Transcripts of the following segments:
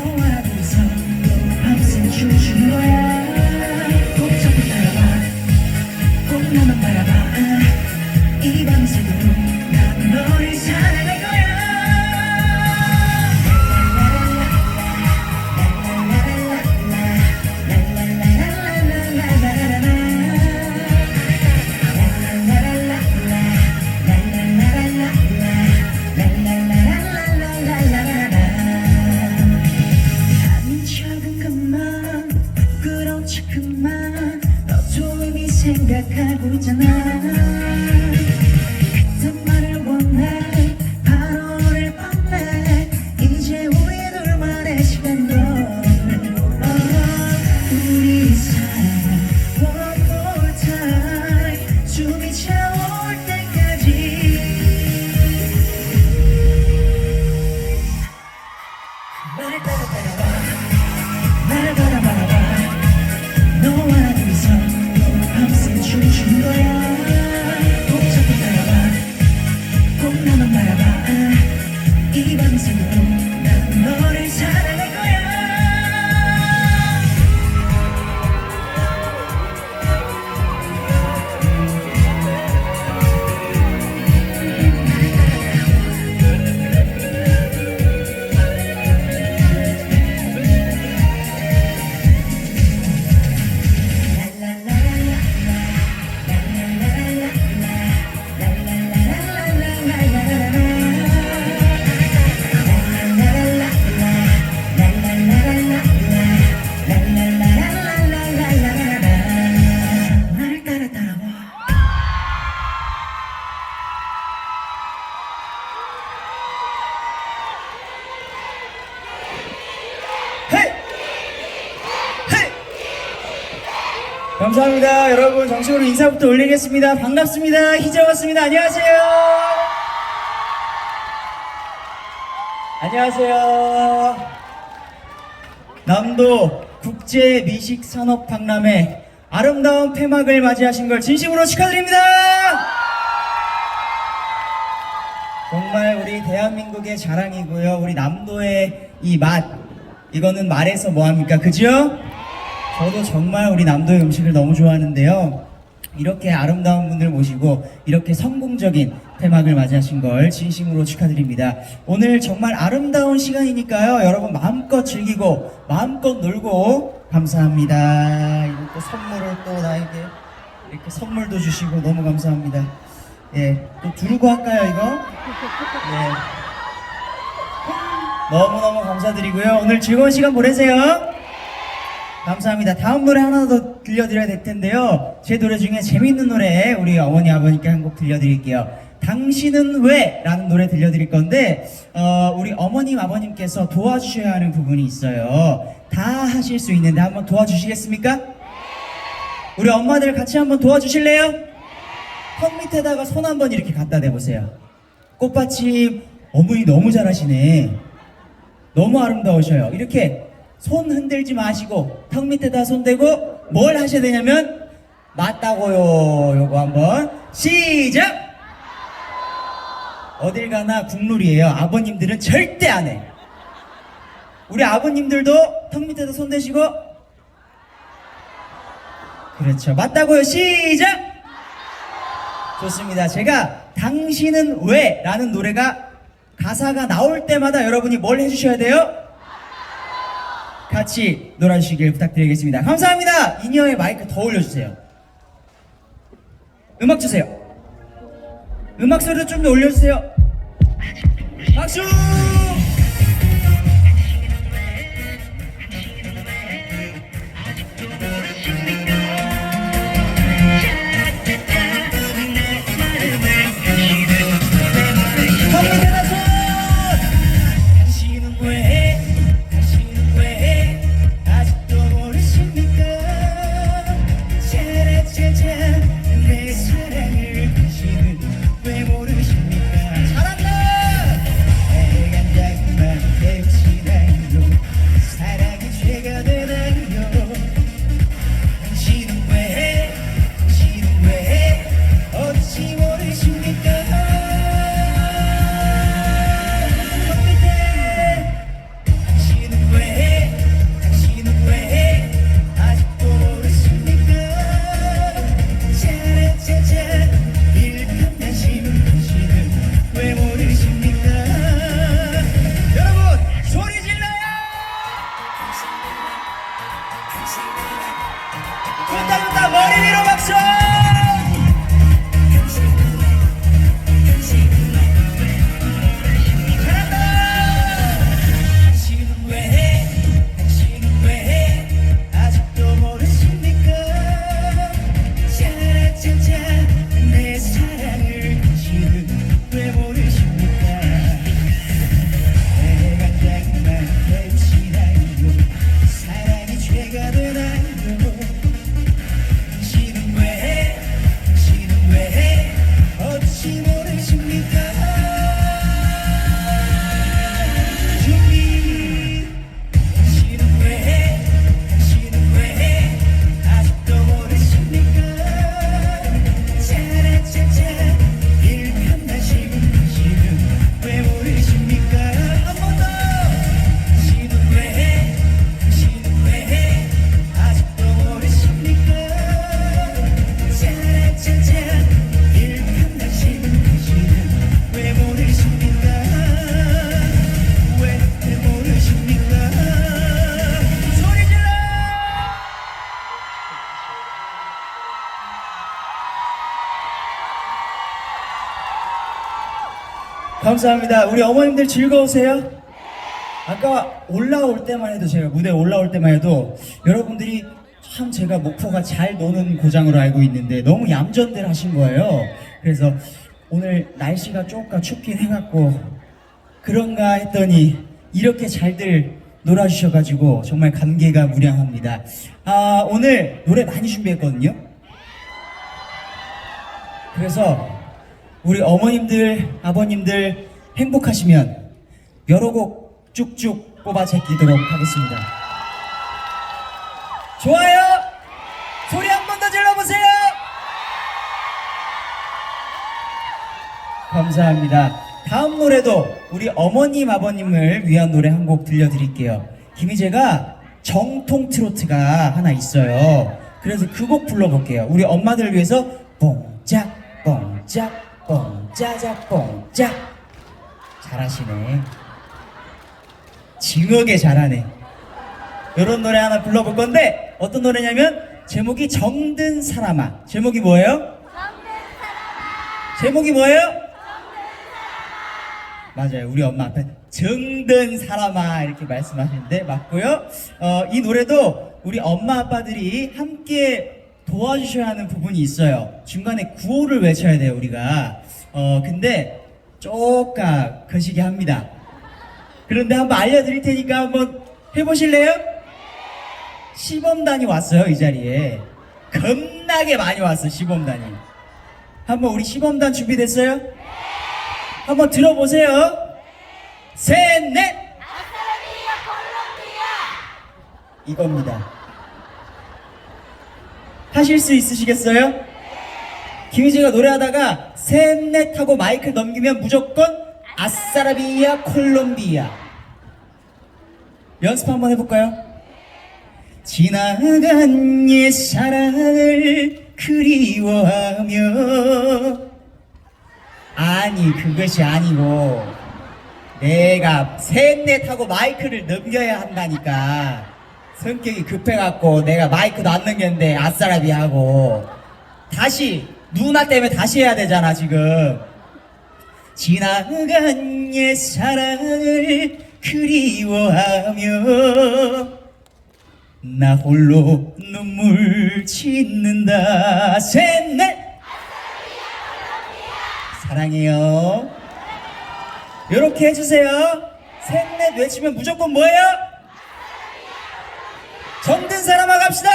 너와 둘이서 인사부터 올리겠습니다. 반갑습니다. 희재 왔습니다. 안녕하세요. 안녕하세요. 남도 국제 미식 산업 박람회 아름다운 폐막을 맞이하신 걸 진심으로 축하드립니다. 정말 우리 대한민국의 자랑이고요. 우리 남도의 이 맛, 이거는 말해서 뭐합니까? 그죠? 저도 정말 우리 남도의 음식을 너무 좋아하는데요. 이렇게 아름다운 분들 모시고 이렇게 성공적인 폐막을 맞이하신 걸 진심으로 축하드립니다. 오늘 정말 아름다운 시간이니까요. 여러분 마음껏 즐기고 마음껏 놀고 감사합니다. 또 선물을 또 나에게 이렇게 선물도 주시고 너무 감사합니다. 예, 또 두르고 할까요, 이거? 예. 너무너무 감사드리고요. 오늘 즐거운 시간 보내세요. 감사합니다. 다음 노래 하나 더 들려드려야 될 텐데요. 제 노래 중에 재밌는 노래 우리 어머니 아버님께 한 곡 들려드릴게요. 당신은 왜? 라는 노래 들려드릴 건데 어, 우리 어머님 아버님께서 도와주셔야 하는 부분이 있어요. 다 하실 수 있는데 한번 도와주시겠습니까? 우리 엄마들 같이 한번 도와주실래요? 턱 밑에다가 손 한번 이렇게 갖다 대보세요. 꽃받침 어머니 너무 잘하시네. 너무 아름다우셔요. 이렇게 손 흔들지 마시고 턱 밑에다 손 대고 뭘 하셔야 되냐면 맞다고요. 요거 한번 시작. 어딜 가나 국룰이에요. 아버님들은 절대 안 해. 우리 아버님들도 턱 밑에다 손 대시고 그렇죠. 맞다고요. 시작. 좋습니다. 제가 당신은 왜? 라는 노래가 가사가 나올 때마다 여러분이 뭘 해주셔야 돼요? 같이 놀아주시길 부탁드리겠습니다. 감사합니다. 이니어의 마이크 더 올려주세요. 음악 주세요. 음악 소리를 좀더 올려주세요. 박수! 분당분당 머리 위로 박수! 감사합니다. 우리 어머님들 즐거우세요? 아까 올라올 때만 해도 제가 무대 올라올 때만 해도 여러분들이 참 제가 목포가 잘 노는 고장으로 알고 있는데 너무 얌전들 하신 거예요. 그래서 오늘 날씨가 조금 춥긴 해갖고 그런가 했더니 이렇게 잘들 놀아주셔가지고 정말 감개가 무량합니다. 아, 오늘 노래 많이 준비했거든요. 그래서 우리 어머님들, 아버님들 행복하시면 여러 곡 쭉쭉 뽑아 제끼도록 하겠습니다. 좋아요? 소리 한 번 더 질러보세요! 감사합니다. 다음 노래도 우리 어머님, 아버님을 위한 노래 한 곡 들려드릴게요. 김희재가 정통 트로트가 하나 있어요. 그래서 그 곡 불러볼게요. 우리 엄마들을 위해서 뽕짝, 뽕짝, 뽕짜작, 뽕짝. 잘하시네. 징하게 잘하네. 이런 노래 하나 불러볼 건데 어떤 노래냐면 제목이 정든 사람아. 제목이 뭐예요? 제목이 뭐예요? 맞아요. 우리 엄마 앞에 정든 사람아 이렇게 말씀하시는데 맞고요. 어, 이 노래도 우리 엄마 아빠들이 함께 도와주셔야 하는 부분이 있어요. 중간에 구호를 외쳐야 돼요 우리가. 어 근데 쪼까 거시기 합니다. 그런데 한번 알려드릴 테니까 한번 해보실래요? 시범단이 왔어요 이 자리에. 겁나게 많이 왔어 시범단이. 한번 우리 시범단 준비됐어요? 한번 들어보세요. 셋, 넷! 이겁니다. 하실 수 있으시겠어요? 김희재가 노래하다가 셋, 넷 하고 마이크를 넘기면 무조건 아싸라비아 콜롬비아. 연습 한번 해볼까요? 지나간 옛 사랑을 그리워하며 아니 그것이 아니고 내가 셋넷 하고 마이크를 넘겨야 한다니까 성격이 급해갖고 내가 마이크도 안 넘겼는데 아싸라비 하고 다시 누나 때문에 다시 해야 되잖아 지금. 지나간 옛 사랑을 그리워하며 나 홀로 눈물 짓는다. 셋넷. 사랑해요. 이렇게 해주세요. 셋넷 외치면 무조건 뭐예요? 정든 사람아 갑시다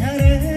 지나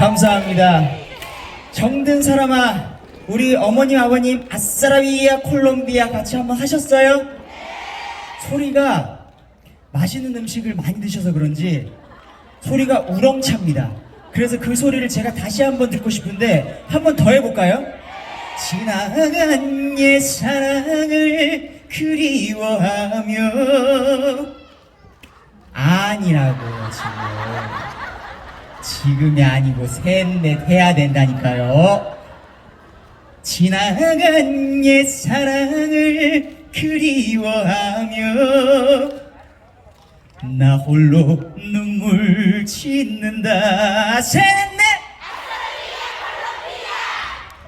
감사합니다. 정든 사람아, 우리 어머님, 아버님, 아싸라비아 콜롬비아 같이 한번 하셨어요? 소리가 맛있는 음식을 많이 드셔서 그런지 소리가 우렁찹니다. 그래서 그 소리를 제가 다시 한번 듣고 싶은데 한번 더 해볼까요? 지나간 옛 사랑을 그리워하며 아니라고요 지금 지금이 아니고 셋넷 해야 된다니까요. 지나간 옛 사랑을 그리워하며 나 홀로 눈물 짓는다. 셋넷!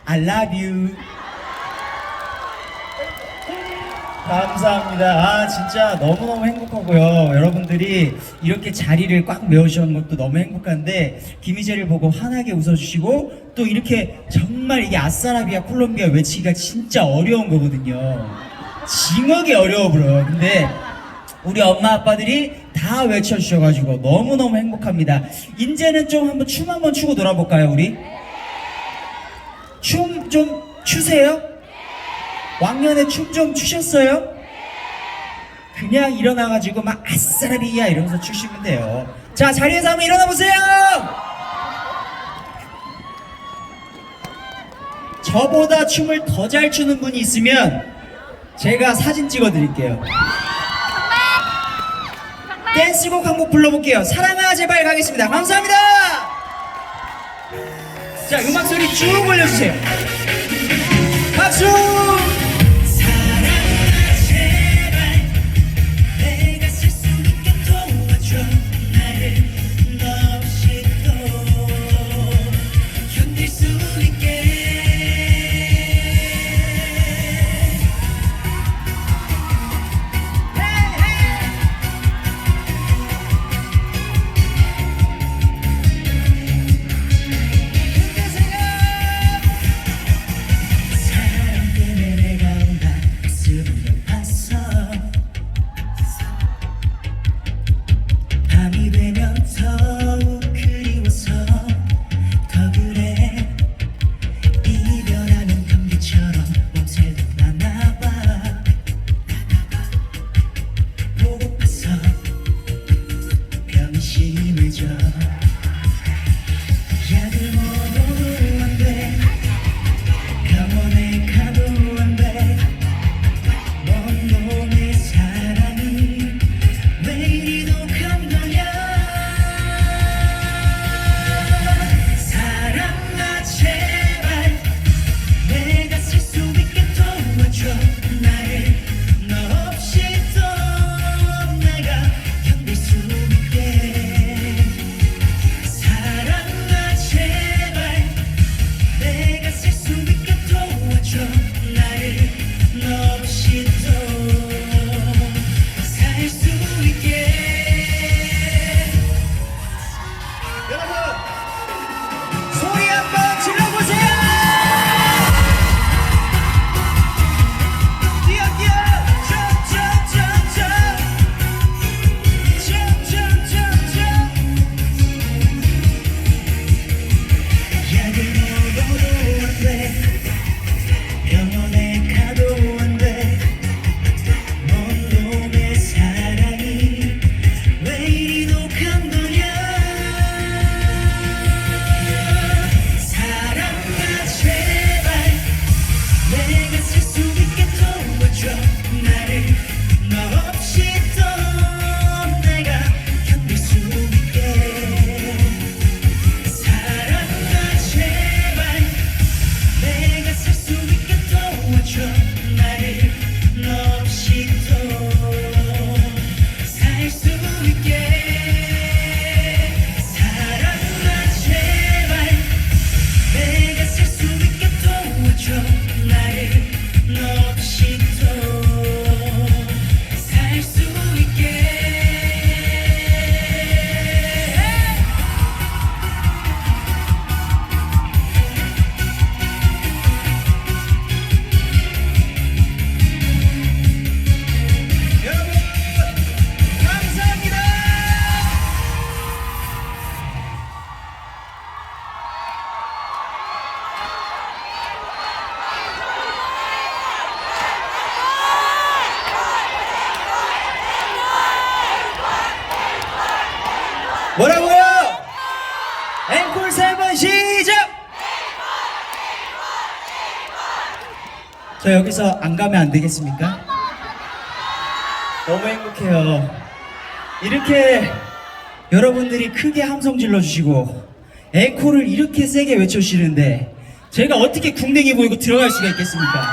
I love you 감사합니다. 아, 진짜 너무너무 행복하고요. 여러분들이 이렇게 자리를 꽉 메우시는 것도 너무 행복한데, 김희재를 보고 환하게 웃어주시고, 또 이렇게 정말 이게 아싸라비아 콜롬비아 외치기가 진짜 어려운 거거든요. 징하게 어려워 보여요. 근데 우리 엄마 아빠들이 다 외쳐주셔가지고 너무너무 행복합니다. 이제는 좀 한번 춤 한번 추고 놀아볼까요, 우리? 춤 좀 추세요? 왕년에 춤 좀 추셨어요? 그냥 일어나가지고 막 아싸라비야 이러면서 추시면 돼요. 자 자리에서 한번 일어나 보세요. 저보다 춤을 더 잘 추는 분이 있으면 제가 사진 찍어 드릴게요. 댄스곡 한 곡 불러볼게요. 사랑아 제발 가겠습니다. 감사합니다. 자 음악 소리 쭉 올려주세요. 박수! 저 여기서 안 가면 안 되겠습니까? 너무 행복해요. 이렇게 여러분들이 크게 함성 질러주시고 에코를 이렇게 세게 외쳐주시는데 제가 어떻게 궁뎅이 보이고 들어갈 수가 있겠습니까?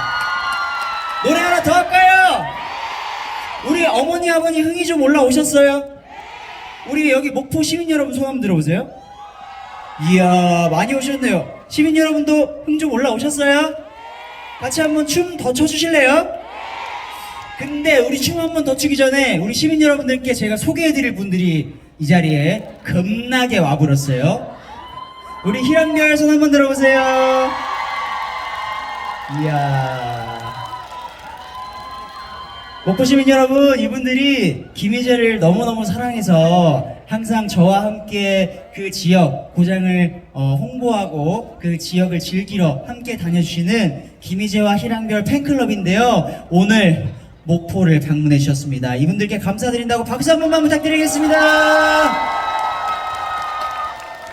노래 하나 더 할까요? 우리 어머니 아버니 흥이 좀 올라오셨어요? 우리 여기 목포 시민 여러분 소감 들어보세요. 이야 많이 오셨네요. 시민 여러분도 흥 좀 올라오셨어요? 같이 한번 춤 더 춰주실래요? 근데 우리 춤 한번 더 추기 전에 우리 시민 여러분들께 제가 소개해드릴 분들이 이 자리에 겁나게 와버렸어요. 우리 희랑별 손 한번 들어보세요. 이야. 목포 시민 여러분, 이분들이 김희재를 너무너무 사랑해서 항상 저와 함께 그 지역, 고장을 어, 홍보하고 그 지역을 즐기러 함께 다녀주시는 김희재와 희랑별 팬클럽인데요. 오늘 목포를 방문해 주셨습니다. 이분들께 감사드린다고 박수 한 번만 부탁드리겠습니다.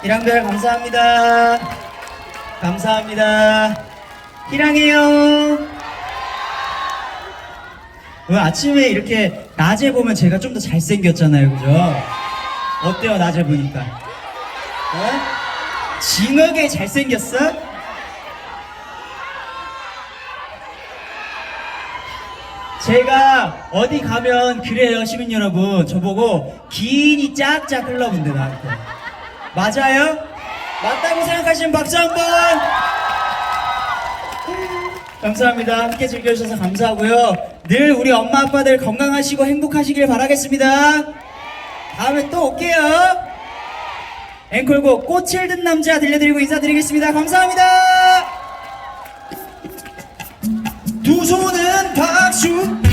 희랑별 감사합니다. 감사합니다. 희랑해요. 왜 아침에 이렇게 낮에 보면 제가 좀 더 잘생겼잖아요, 그죠? 어때요, 낮에 보니까? 어? 진하게 잘생겼어? 제가 어디 가면 그래요, 시민 여러분. 저보고 기인이 짝짝 흘러본대, 나한테. 맞아요? 맞다고 생각하시면 박수 한 번! 감사합니다. 함께 즐겨주셔서 감사하고요. 늘 우리 엄마 아빠들 건강하시고 행복하시길 바라겠습니다. 다음에 또 올게요. 앵콜곡 꽃을 든 남자 들려드리고 인사드리겠습니다. 감사합니다. 두 손은 박수.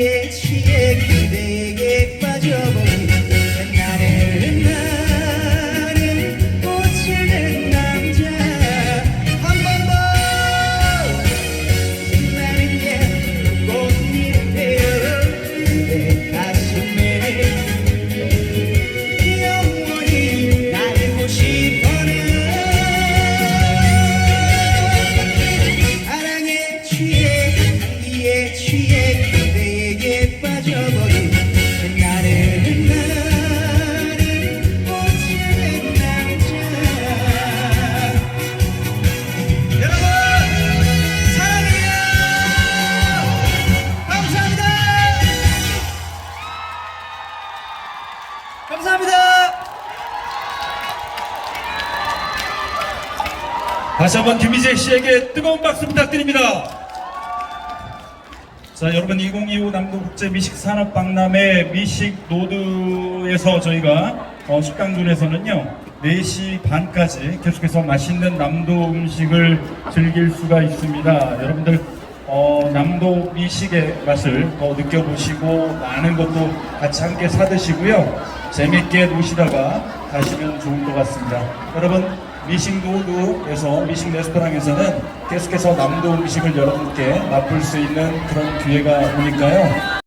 este 다시 한번 김희재 씨에게 뜨거운 박수 부탁드립니다. 자, 여러분 2025 남도국제 미식 산업 박람회 미식 노드에서 저희가 어, 식당존에서는요 4시 반까지 계속해서 맛있는 남도 음식을 즐길 수가 있습니다. 여러분들 어, 남도 미식의 맛을 더 느껴보시고 많은 것도 같이 함께 사드시고요 재밌게 노시다가 가시면 좋을 것 같습니다. 여러분 미식 노드에서 미식 레스토랑에서는 계속해서 남도 음식을 여러분께 맛볼 수 있는 그런 기회가 오니까요.